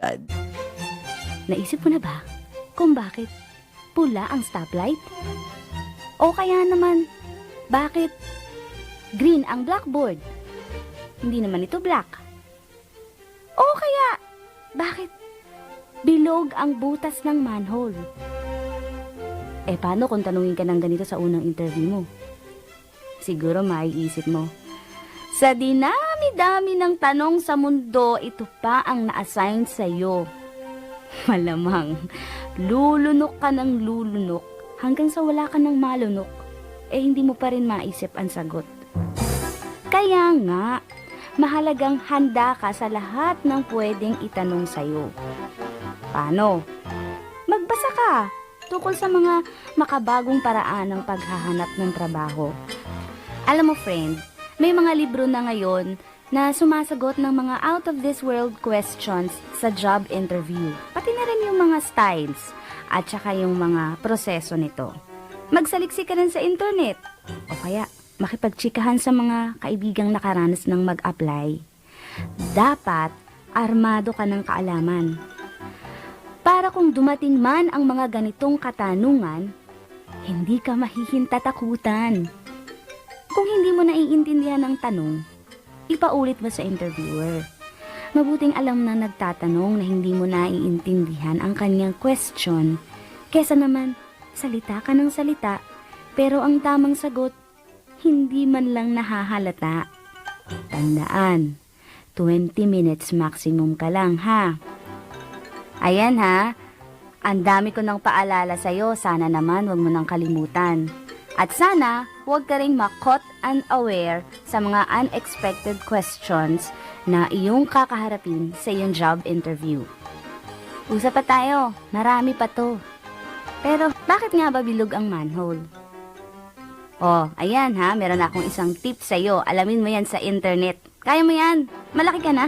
God. Naisip mo na ba kung bakit pula ang stoplight? O kaya naman, bakit green ang blackboard? Hindi naman ito black. O kaya, bakit bilog ang butas ng manhole? Eh, paano kung tanungin ka ng ganito sa unang interview mo? Siguro maiisip mo, sa dinami-dami ng tanong sa mundo, ito pa ang na-assign sa'yo. Malamang, lulunok ka ng lulunok hanggang sa wala ka ng malunok, eh hindi mo pa rin maisip ang sagot. Kaya nga, mahalagang handa ka sa lahat ng pwedeng itanong sa'yo. Paano? Magbasa ka tungkol sa mga makabagong paraan ng paghahanap ng trabaho. Alam mo friend, may mga libro na ngayon na sumasagot ng mga out of this world questions sa job interview. Pati na rin yung mga styles at saka yung mga proseso nito. Magsaliksi ka rin sa internet o kaya makipagtsikahan sa mga kaibigang nakaranas ng mag-apply. Dapat armado ka ng kaalaman. Para kung dumating man ang mga ganitong katanungan, hindi ka mahihintatakutan. Mo naiintindihan ang tanong, ipaulit mo sa interviewer. Mabuting alam na nagtatanong na hindi mo naiintindihan ang kanyang question, kesa naman salita ka ng salita, pero ang tamang sagot, hindi man lang nahahalata. Tandaan, 20 minutes maximum ka lang ha. Ayan ha, ang dami ko nang paalala sa'yo, sana naman wag mo nang kalimutan. At sana, huwag ka rin makot unaware sa mga unexpected questions na iyong kakaharapin sa iyong job interview. Usap pa tayo, marami pa to. Pero bakit nga ba bilog ang manhole? Oh, ayan ha, meron akong isang tip sa iyo. Alamin mo yan sa internet. Kaya mo yan, malaki ka na.